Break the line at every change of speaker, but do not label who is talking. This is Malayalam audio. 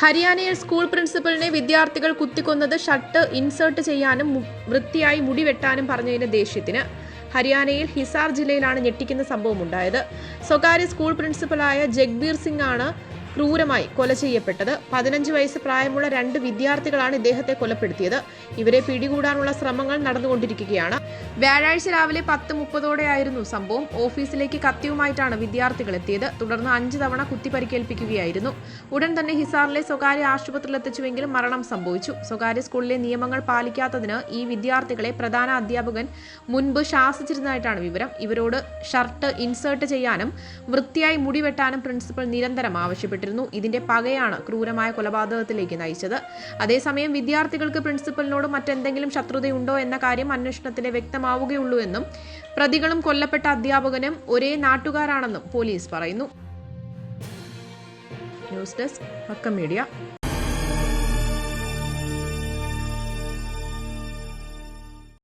ഹരിയാനയിൽ സ്കൂൾ പ്രിൻസിപ്പലിനെ വിദ്യാർത്ഥികൾ കുത്തിക്കൊന്നത് ഷർട്ട് ഇൻസേർട്ട് ചെയ്യാനും വൃത്തിയായി മുടി വെട്ടാനും പറഞ്ഞതിന്റെ ദേഷ്യത്തിന്. ഹരിയാനയിൽ ഹിസാർ ജില്ലയിലാണ് ഞെട്ടിക്കുന്ന സംഭവം ഉണ്ടായത് സ്വകാര്യ സ്കൂൾ പ്രിൻസിപ്പലായ ജഗ്ബീർ സിംഗ് ആണ് ക്രൂരമായി കൊല ചെയ്യപ്പെട്ടത്. പതിനഞ്ച് വയസ്സ് പ്രായമുള്ള രണ്ട് വിദ്യാർത്ഥികളാണ് ഇദ്ദേഹത്തെ കൊലപ്പെടുത്തിയത്. ഇവരെ പിടികൂടാനുള്ള ശ്രമങ്ങൾ നടന്നുകൊണ്ടിരിക്കുകയാണ്. വ്യാഴാഴ്ച രാവിലെ പത്ത് മുപ്പതോടെയായിരുന്നു സംഭവം. ഓഫീസിലേക്ക് കത്തിയുമായിട്ടാണ് വിദ്യാർത്ഥികൾ എത്തിയത്. തുടർന്ന് അഞ്ച് തവണ കുത്തിപ്പരിക്കേൽപ്പിക്കുകയായിരുന്നു ഉടൻ തന്നെ ഹിസാറിലെ സ്വകാര്യ ആശുപത്രിയിൽ എത്തിച്ചുവെങ്കിലും മരണം സംഭവിച്ചു. സ്വകാര്യ സ്കൂളിലെ നിയമങ്ങൾ പാലിക്കാത്തതിന് ഈ വിദ്യാർത്ഥികളെ പ്രധാന അധ്യാപകൻ മുൻപ് ശാസിച്ചിരുന്നതായിട്ടാണ് വിവരം. ഇവരോട് ഷർട്ട് ഇൻസേർട്ട് ചെയ്യാനും വൃത്തിയായി മുടി വെട്ടാനും പ്രിൻസിപ്പൽ നിരന്തരം ആവശ്യപ്പെട്ടിരുന്നു ഇതിന്റെ പകയാണ് ക്രൂരമായ കൊലപാതകത്തിലേക്ക് നയിച്ചത്. അതേസമയം വിദ്യാർത്ഥികൾക്ക് പ്രിൻസിപ്പലിനോട് മറ്റെന്തെങ്കിലും ശത്രുതയുണ്ടോ എന്ന കാര്യം അന്വേഷണത്തിലെ വ്യക്തമാവുകയുള്ളൂ എന്നും പ്രതികളും കൊല്ലപ്പെട്ട അധ്യാപകനും ഒരേ നാട്ടുകാരാണെന്നും പോലീസ് പറയുന്നു. News desk media.